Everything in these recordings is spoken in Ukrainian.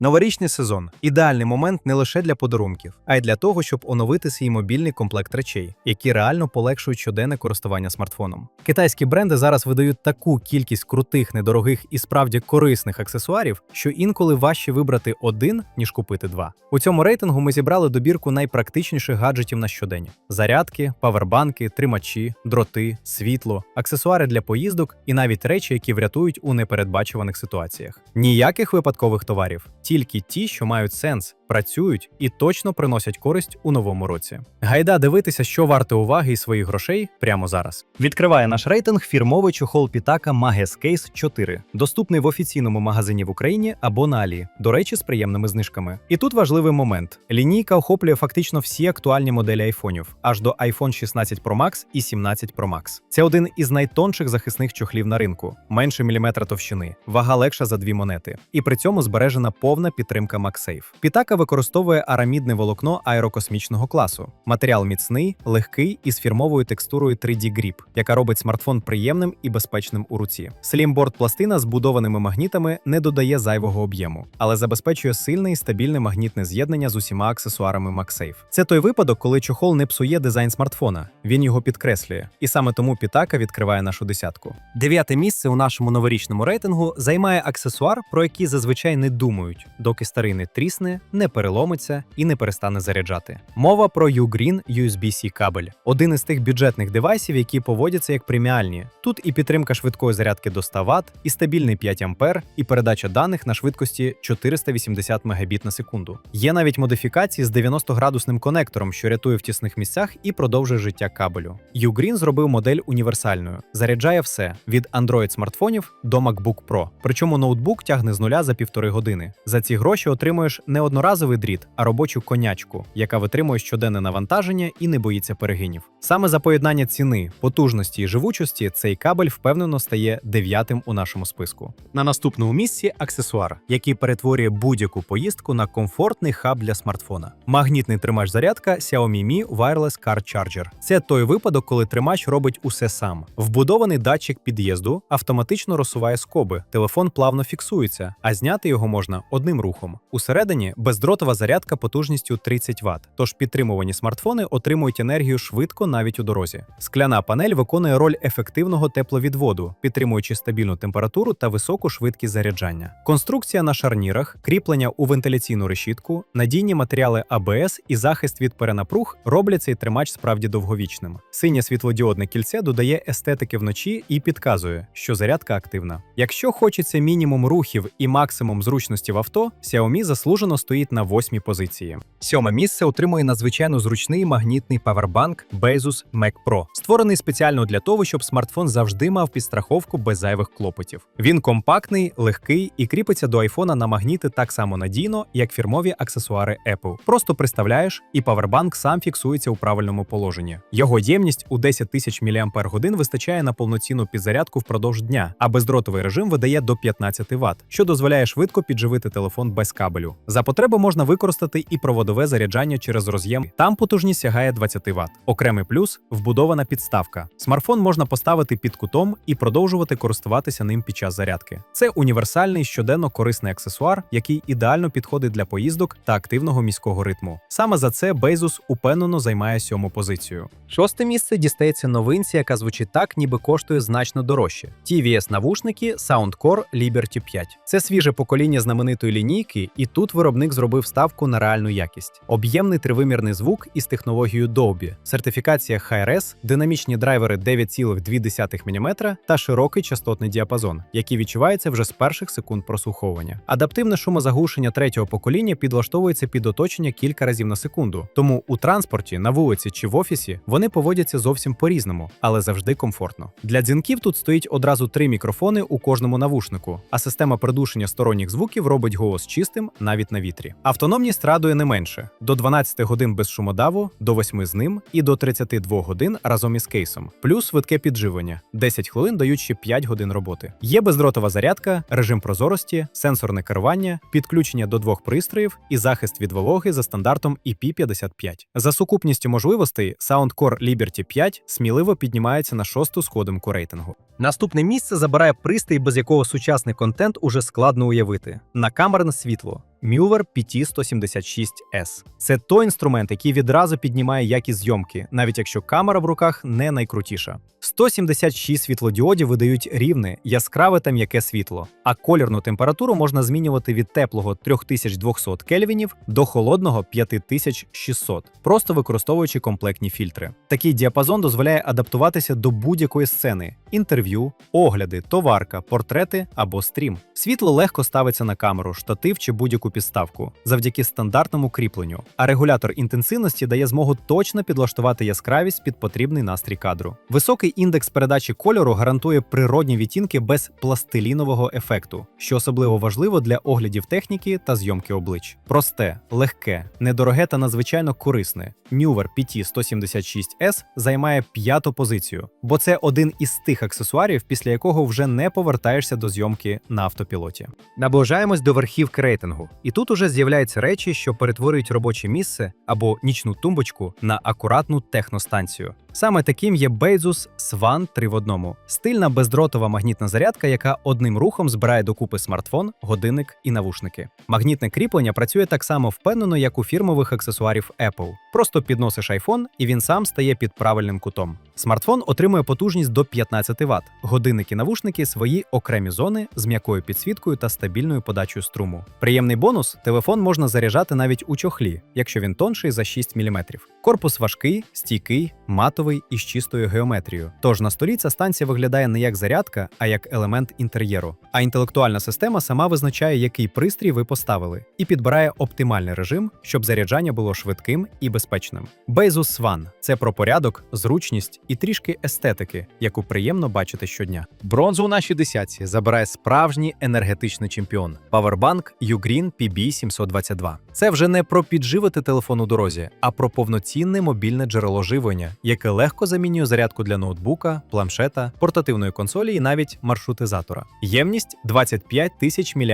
Новорічний сезон ідеальний момент не лише для подарунків, а й для того, щоб оновити свій мобільний комплект речей, які реально полегшують щоденне користування смартфоном. Китайські бренди зараз видають таку кількість крутих, недорогих і справді корисних аксесуарів, що інколи важче вибрати один ніж купити два. У цьому рейтингу ми зібрали добірку найпрактичніших гаджетів на щодень: зарядки, павербанки, тримачі, дроти, світло, аксесуари для поїздок і навіть речі, які врятують у непередбачуваних ситуаціях. Ніяких випадкових товарів, тільки ті, що мають сенс, працюють і точно приносять користь у новому році. Гайда дивитися, що варте уваги і своїх грошей прямо зараз. Відкриває наш рейтинг фірмовий чохол Pitaka Mages Case 4, доступний в офіційному магазині в Україні або на Алі. До речі, з приємними знижками. І тут важливий момент: лінійка охоплює фактично всі актуальні моделі айфонів, аж до iPhone 16 Pro Max і 17 Pro Max. Це один із найтонших захисних чохлів на ринку, менше міліметра товщини, вага легша за дві монети, і при цьому збережена повна підтримка MagSafe. Pitaka використовує арамідне волокно аерокосмічного класу. Матеріал міцний, легкий і з фірмовою текстурою 3D Grip, яка робить смартфон приємним і безпечним у руці. Слімборд пластина з будованими магнітами не додає зайвого об'єму, але забезпечує сильне і стабільне магнітне з'єднання з усіма аксесуарами MagSafe. Це той випадок, коли чохол не псує дизайн смартфона, він його підкреслює, і саме тому Pitaka відкриває нашу десятку. Дев'яте місце у нашому новорічному рейтингу займає аксесуар, про який зазвичай не думають, доки старий не трісне, не переломиться і не перестане заряджати. Мова про Ugreen USB-C кабель, один із тих бюджетних девайсів, які поводяться як преміальні. Тут і підтримка швидкої зарядки до 100 Вт, і стабільний 5 А, і передача даних на швидкості 480 Мбіт на секунду. Є навіть модифікації з 90-градусним конектором, що рятує в тісних місцях і продовжує життя кабелю. Ugreen зробив модель універсальною, заряджає все від Android смартфонів до MacBook Pro. Причому ноутбук тягне з нуля за півтори години. За ці гроші отримуєш не одноразовий дріт, а робочу конячку, яка витримує щоденне навантаження і не боїться перегинів. Саме за поєднання ціни, потужності і живучості цей кабель впевнено стає дев'ятим у нашому списку. На наступному місці аксесуар, який перетворює будь-яку поїздку на комфортний хаб для смартфона. Магнітний тримач зарядка Xiaomi Mi Wireless Car Charger. Це той випадок, коли тримач робить усе сам. Вбудований датчик під'їзду автоматично розсуває скоби, телефон плавно фіксується, а зняти його можна одним рухом. Усередині бездротова зарядка потужністю 30 Вт, тож підтримувані смартфони отримують енергію швидко навіть у дорозі. Скляна панель виконує роль ефективного тепловідводу, підтримуючи стабільну температуру та високу швидкість заряджання. Конструкція на шарнірах, кріплення у вентиляційну решітку, надійні матеріали АБС і захист від перенапруг роблять цей тримач справді довговічним. Синє світлодіодне кільце додає естетики вночі і підказує, що зарядка активна. Якщо хочеться мінімум рухів і максимум зручності в авто, Xiaomi заслужено стоїть на восьмій позиції. Сьоме місце отримує надзвичайно зручний магнітний павербанк Bezus Mac Pro, створений спеціально для того, щоб смартфон завжди мав підстраховку без зайвих клопотів. Він компактний, легкий і кріпиться до айфона на магніти так само надійно, як фірмові аксесуари Apple. Просто приставляєш, і павербанк сам фіксується у правильному положенні. Його ємність у 10 тисяч мАч вистачає на повноцінну підзарядку впродовж дня, а бездротовий режим видає до 15 Вт, що дозволяє швидко підживити телефон без кабелю. За потреби можна використати і проводове заряджання через роз'єм. Там потужність сягає 20 Вт. Окремий плюс вбудована підставка. Смартфон можна поставити під кутом і продовжувати користуватися ним під час зарядки. Це універсальний щоденно корисний аксесуар, який ідеально підходить для поїздок та активного міського ритму. Саме за це Bezos упевнено займає сьому позицію. Шосте місце дістається новинці, яка звучить так, ніби коштує значно дорожче. TVS навушники Soundcore Liberty 5. Це свіже покоління знаменитої лінійки, і тут виробник зробив ставку на реальну якість. Об'ємний тривимірний звук із технологією Dolby, сертифікація Hi-Res, динамічні драйвери 9,2 мм та широкий частотний діапазон, який відчувається вже з перших секунд прослуховування. Адаптивне шумозаглушення третього покоління підлаштовується під оточення кілька разів на секунду. Тому у транспорті, на вулиці чи в офісі вони поводяться зовсім по-різному, але завжди комфортно. Для дзвінків тут стоїть одразу три мікрофони у кожному навушнику, а система придушення сторонніх звуків робить голос чистим навіть на вітрі. Автономність радує не менше: до 12 годин без шумодаву, до 8 з ним і до 32 годин разом із кейсом, плюс швидке підживлення. 10 хвилин дають ще 5 годин роботи. Є бездротова зарядка, режим прозорості, сенсорне керування, підключення до двох пристроїв і захист від вологи за стандартом IP55. За сукупністю можливостей Soundcore Liberty 5 сміливо піднімається на шосту сходинку рейтингу. Наступне місце забирає пристрій, без якого сучасний контент уже складно уявити накамерне світло. Muver PT-176S. Це той інструмент, який відразу піднімає якість зйомки, навіть якщо камера в руках не найкрутіша. 176 світлодіодів видають рівне, яскраве та м'яке світло, а колірну температуру можна змінювати від теплого 3200 кельвінів до холодного 5600, просто використовуючи комплектні фільтри. Такий діапазон дозволяє адаптуватися до будь-якої сцени: інтерв'ю, огляди, товарка, портрети або стрім. Світло легко ставиться на камеру, штатив чи будь-яку підставку завдяки стандартному кріпленню. А регулятор інтенсивності дає змогу точно підлаштувати яскравість під потрібний настрій кадру. Високий індекс передачі кольору гарантує природні відтінки без пластилінового ефекту, що особливо важливо для оглядів техніки та зйомки облич. Просте, легке, недороге та надзвичайно корисне. Newer PT-176S займає п'яту позицію, бо це один із тих аксесуарів, після якого вже не повертаєшся до зйомки на автопілоті. Наближаємось до верхівки рейтингу, і тут уже з'являються речі, що перетворюють робоче місце або нічну тумбочку на акуратну техностанцію. Саме таким є Bezus Swan 3 в одному стильна бездротова магнітна зарядка, яка одним рухом збирає докупи смартфон, годинник і навушники. Магнітне кріплення працює так само впевнено, як у фірмових аксесуарів Apple. Просто підносиш iPhone, і він сам стає під правильним кутом. Смартфон отримує потужність до 15 Вт. Годинники навушники свої окремі зони з м'якою підсвіткою та стабільною подачею струму. Приємний бонус: телефон можна заряджати навіть у чохлі, якщо він тонший за 6 мм. Корпус важкий, стійкий, матовий і з чистою геометрією. Тож на столі ця станція виглядає не як зарядка, а як елемент інтер'єру. А інтелектуальна система сама визначає, який пристрій ви поставили, і підбирає оптимальний режим, щоб заряджання було швидким і безпечним. Bezus Swan – це про порядок, зручність і трішки естетики, яку приємно бачити щодня. Бронзу у нашій десятці забирає справжній енергетичний чемпіон Powerbank Ugreen PB722. Це вже не про підживити телефон у дорозі, а про повноцінне мобільне джерело живлення, яке легко замінює зарядку для ноутбука, планшета, портативної консолі і навіть маршрутизатора. Ємність 25 тисяч мАч,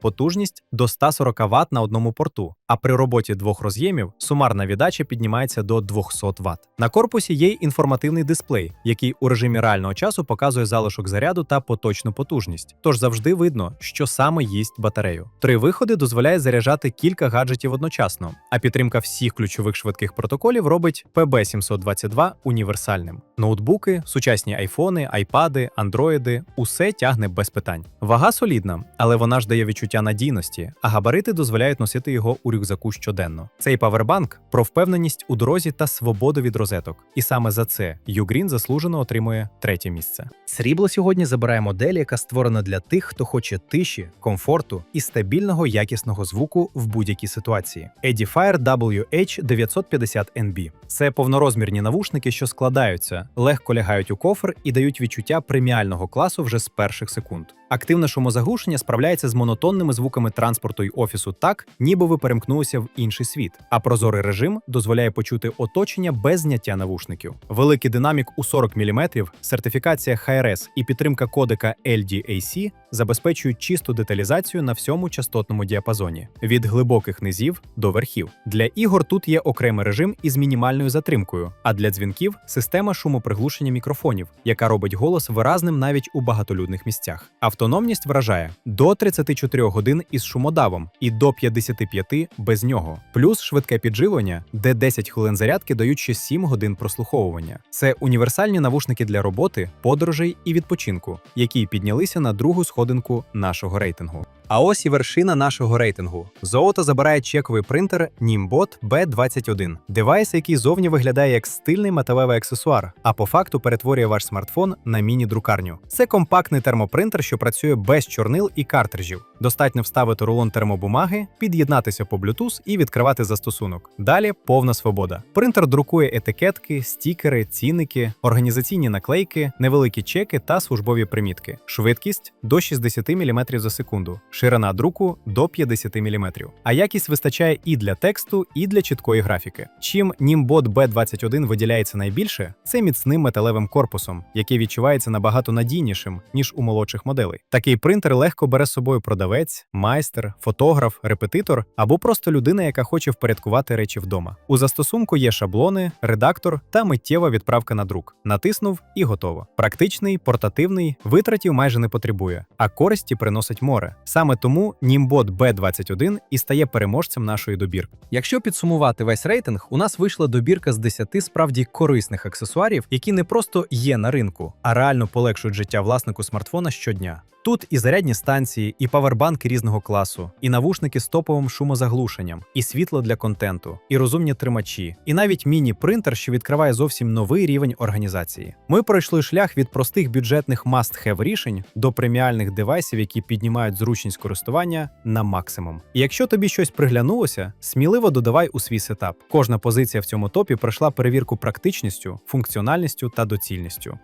потужність до 140 Вт на одному порту. А при роботі двох роз'ємів сумарна віддача піднімається до 200 Вт. На корпусі є інформативний дисплей, який у режимі реального часу показує залишок заряду та поточну потужність. Тож завжди видно, що саме їсть батарею. Три виходи дозволяє заряджати кілька гаджетів одночасно, а підтримка всіх ключових швидких протоколів робить PB722 універсальним. Ноутбуки, сучасні айфони, айпади, андроїди усе тягне без питань. Вага солідна, але вона ж дає відчуття надійності, а габарити дозволяють носити його у рюкзаку щоденно. Цей павербанк про впевненість у дорозі та свободу від розеток. І саме за це Ugreen заслужено отримує третє місце. Срібло сьогодні забирає модель, яка створена для тих, хто хоче тиші, комфорту і стабільного якісного звуку в будь-якій ситуації. Edifier WH950NB – це повнорозмірні навушники, що складаються, легко лягають у кофр і дають відчуття преміального класу вже з перших секунд. Активне шумозаглушення справляється з монотонними звуками транспорту й офісу так, ніби ви перемкнулися в інший світ. А прозорий режим дозволяє почути оточення без зняття навушників. Великий динамік у 40 мм, сертифікація HRS і підтримка кодека LDAC забезпечують чисту деталізацію на всьому частотному діапазоні від глибоких низів до верхів. Для ігор тут є окремий режим із мінімальною затримкою, а для дзвінків система шумоприглушення мікрофонів, яка робить голос виразним навіть у багатолюдних місцях. Автономність вражає до 34 годин із шумодавом і до 55 без нього, плюс швидке підживлення, де 10 хвилин зарядки дають ще 7 годин прослуховування. Це універсальні навушники для роботи, подорожей і відпочинку, які піднялися на другу сходинку нашого рейтингу. А ось і вершина нашого рейтингу. Золото забирає чековий принтер Nimbot B21, девайс, який зовні виглядає як стильний металевий аксесуар, а по факту перетворює ваш смартфон на міні-друкарню. Це компактний термопринтер, що працює без чорнил і картриджів. Достатньо вставити рулон термобумаги, під'єднатися по Bluetooth і відкривати застосунок. Далі повна свобода. Принтер друкує етикетки, стікери, цінники, організаційні наклейки, невеликі чеки та службові примітки. Швидкість до 60 мм за секунду ширина друку до 50 мм. А якість вистачає і для тексту, і для чіткої графіки. Чим Nimbot B21 виділяється найбільше, це міцним металевим корпусом, який відчувається набагато надійнішим ніж у молодших моделей. Такий принтер легко бере з собою продавець. Продавець, майстер, фотограф, репетитор або просто людина, яка хоче впорядкувати речі вдома. У застосунку є шаблони, редактор та миттєва відправка на друк. Натиснув і готово. Практичний, портативний, витратів майже не потребує, а користі приносить море. Саме тому Nimbot B21 і стає переможцем нашої добірки. Якщо підсумувати весь рейтинг, у нас вийшла добірка з 10 справді корисних аксесуарів, які не просто є на ринку, а реально полегшують життя власнику смартфона щодня. Тут і зарядні станції, і павербанки різного класу, і навушники з топовим шумозаглушенням, і світло для контенту, і розумні тримачі, і навіть міні-принтер, що відкриває зовсім новий рівень організації. Ми пройшли шлях від простих бюджетних must-have рішень до преміальних девайсів, які піднімають зручність користування на максимум. І якщо тобі щось приглянулося, сміливо додавай у свій сетап. Кожна позиція в цьому топі пройшла перевірку практичністю, функціональністю та доцільністю.